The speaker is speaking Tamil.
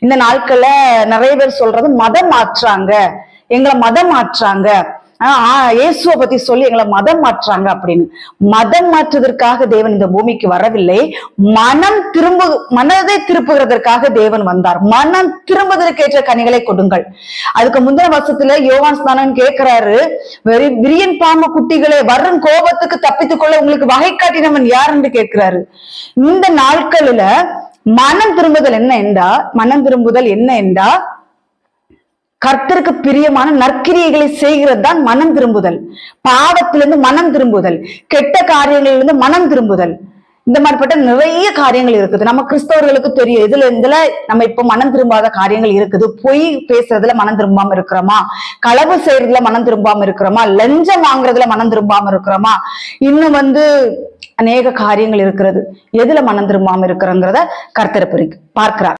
இந்த நாட்கள்ல நிறைய பேர் சொல்றது மதம் மாற்றாங்க. எங்களை மதம் மாற்றாங்க. ஆஹ் ஆஹ் இயேசுவை பத்தி சொல்லி எங்களை மதம் மாற்றாங்க அப்படின்னு. மதம் மாற்றுவதற்காக தேவன் இந்த பூமிக்கு வரவில்லை. மனம் திரும்ப மனதை திருப்புகிறதற்காக தேவன் வந்தார். மனம் திரும்புவதற்கேற்ற கனிகளை கொடுங்கள். அதுக்கு முந்தின வருஷத்துல யோகான் ஸ்தானன் கேட்கிறாரு வெறி விரியன் பாம்பு குட்டிகளே வரும் கோபத்துக்கு தப்பித்துக் கொள்ள உங்களுக்கு வகை காட்டினவன் யார் என்று கேட்கிறாரு. இந்த நாட்களில மனம் திரும்புதல் என்ன என்றா? மனம் திரும்புதல் என்ன என்றா? கர்த்தருக்கு பிரியமான நற்கிரியைகளை செய்கிறது தான் மனம் திரும்புதல். பாவத்திலிருந்து மனம் திரும்புதல். கெட்ட காரியங்களிலிருந்து மனம் திரும்புதல். இந்த மாதிரிப்பட்ட நிறைய காரியங்கள் இருக்குது. நம்ம கிறிஸ்தவர்களுக்கு தெரியும். இதுல இதுல நம்ம இப்ப மனம் திரும்பாத காரியங்கள் இருக்குது. பொய் பேசுறதுல மனம் திரும்பாம இருக்கிறோமா? களவு செய்யறதுல மனம் திரும்பாம இருக்கிறோமா? லஞ்சம் வாங்குறதுல மனம் திரும்பாம இருக்கிறோமா? இன்னும் வந்து அநேக காரியங்கள் இருக்கிறது. எதுல மனம் திரும்பாம இருக்கிறோங்கிறத கர்த்தரை பார்க்கிறார்.